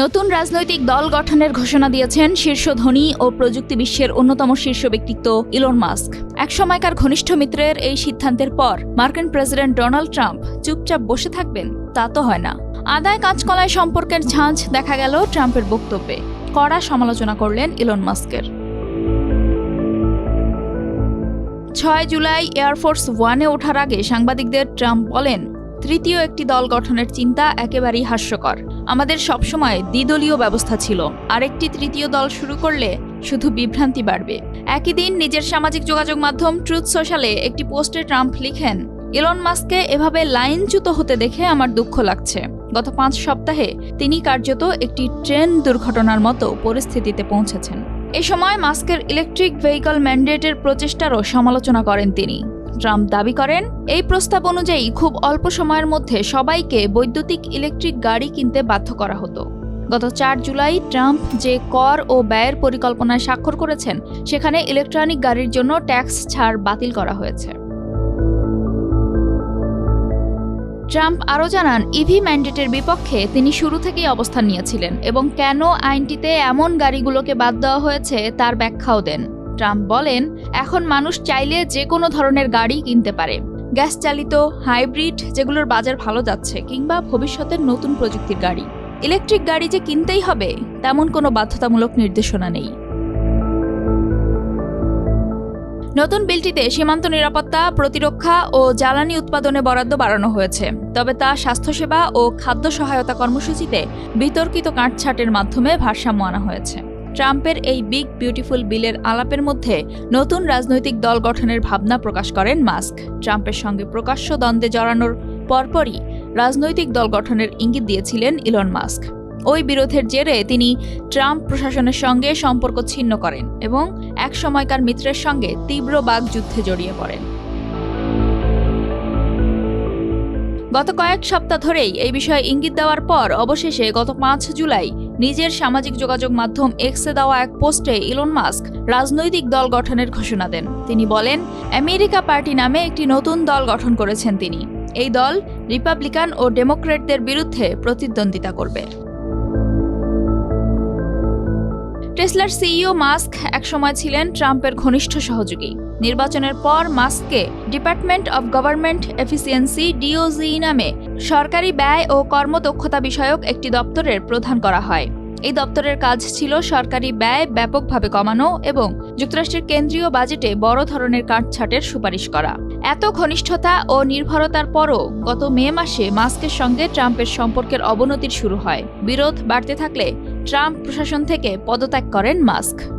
নতুন রাজনৈতিক দল গঠনের ঘোষণা দিয়েছেন শীর্ষ ধনী ও প্রযুক্তি বিশ্বের অন্যতম শীর্ষ ব্যক্তিত্ব ইলন মাস্ক। একসময়কার ঘনিষ্ঠ মিত্রের এই সিদ্ধান্তের পর মার্কিন প্রেসিডেন্ট ডোনাল্ড ট্রাম্প চুপচাপ বসে থাকবেন, তা তো হয় না। আদায় কাঁচকলায় সম্পর্কের ঝাঁঝ দেখা গেল ট্রাম্পের বক্তব্যে। কড়া সমালোচনা করলেন ইলন মাস্কের। ছয় জুলাই এয়ারফোর্স ওয়ানে ওঠার আগে সাংবাদিকদের ট্রাম্প বলেন, তৃতীয় একটি দল গঠনের চিন্তা একেবারেই হাস্যকর। আমাদের সবসময় দ্বিদলীয় ব্যবস্থা ছিল। আরেকটি তৃতীয় দল শুরু করলে শুধু বিভ্রান্তি বাড়বে। একই দিন নিজের সামাজিক যোগাযোগ মাধ্যম ট্রুথ সোশ্যালে একটি পোস্টে ট্রাম্প লিখেন ইলন মাস্ককে এভাবে লাইনচ্যুত হতে দেখে আমার দুঃখ লাগছে। গত পাঁচ সপ্তাহে তিনি কার্যত একটি ট্রেন দুর্ঘটনার মতো পরিস্থিতিতে পৌঁছেছেন। এ সময় মাস্কের ইলেকট্রিক ভেহিকল ম্যান্ডেটের প্রচেষ্টারও সমালোচনা করেন তিনি। ট্রাম্প দাবি করেন, এই প্রস্তাব অনুযায়ী খুব অল্প সময়ের মধ্যে সবাইকে বৈদ্যুতিক ইলেকট্রিক গাড়ি কিনতে বাধ্য করা হতো। গত চার জুলাই ট্রাম্প যে কর ও ব্যয়ের পরিকল্পনায় স্বাক্ষর করেছেন, সেখানে ইলেকট্রনিক গাড়ির জন্য ট্যাক্স ছাড় বাতিল করা হয়েছে। ট্রাম্প আরও জানান ইভি ম্যান্ডেটের বিপক্ষে তিনি শুরু থেকেই অবস্থান নিয়েছিলেন এবং কেন আইনটিতে এমন গাড়িগুলোকে বাদ দেওয়া হয়েছে তার ব্যাখ্যাও দেন। ট্রাম্প বলেন, এখন মানুষ চাইলে যে কোনো ধরনের গাড়ি কিনতে পারে। গ্যাস চালিত, হাইব্রিড, যেগুলোর বাজার ভালো যাচ্ছে, কিংবা ভবিষ্যতের নতুন প্রযুক্তির গাড়ি। ইলেকট্রিক গাড়ি যে কিনতেই হবে, তেমন কোনো বাধ্যতামূলক নির্দেশনা নেই। নতুন বিলটিতে সীমান্ত নিরাপত্তা, প্রতিরক্ষা ও জ্বালানি উৎপাদনে বরাদ্দ বাড়ানো হয়েছে। তবে তা স্বাস্থ্যসেবা ও খাদ্য সহায়তা কর্মসূচিতে বিতর্কিত কাটছাটের মাধ্যমে ভারসাম্য আনা হয়েছে। ট্রাম্পের এই বিগ, বিউটিফুল বিলের আলাপের মধ্যে নতুন রাজনৈতিক দল গঠনের ভাবনা প্রকাশ করেন মাস্ক। ট্রাম্পের সঙ্গে প্রকাশ্য দ্বন্দ্বে জড়ানোর পরপরই রাজনৈতিক দল গঠনের ইঙ্গিত দিয়েছিলেন ইলন মাস্ক। ওই বিরোধের জেরে তিনি ট্রাম্প প্রশাসনের সঙ্গে সম্পর্ক ছিন্ন করেন এবং এক সময়কার মিত্রের সঙ্গে তীব্র বাগযুদ্ধে জড়িয়ে পড়েন। গত কয়েক সপ্তাহ ধরেই এই বিষয়ে ইঙ্গিত দেওয়ার পর অবশেষে গত পাঁচ জুলাই নিজের সামাজিক যোগাযোগ মাধ্যম এক্সে দেওয়া এক পোস্টে ইলন মাস্ক রাজনৈতিক দল গঠনের ঘোষণা দেন। তিনি বলেন, আমেরিকা পার্টি নামে একটি নতুন দল গঠন করেছেন তিনি। এই দল রিপাবলিকান ও ডেমোক্রেটদের বিরুদ্ধে প্রতিদ্বন্দ্বিতা করবে। টেসলার সিইও মাস্ক একসময় ছিলেন ট্রাম্পের ঘনিষ্ঠ সহযোগী। নির্বাচনের পর মাস্ককে department of government efficiency DOGE নামে সরকারি ব্যয় ও কর্মদক্ষতা বিষয়ক একটি দপ্তরের প্রধান করা হয়। এই দপ্তরের কাজ ছিল সরকারি ব্যয় ব্যাপকভাবে কমানো এবং যুক্তরাষ্ট্রের কেন্দ্রীয় বাজেটে বড় ধরনের কাটছাটের সুপারিশ করা। এত ঘনিষ্ঠতা ও নির্ভরতার পরও গত মে মাসে মাস্কের সঙ্গে ট্রাম্পের সম্পর্কের অবনতির শুরু হয়। বিরোধ বাড়তে থাকলে ট্রাম্প প্রশাসন থেকে পদত্যাগ করেন মাস্ক।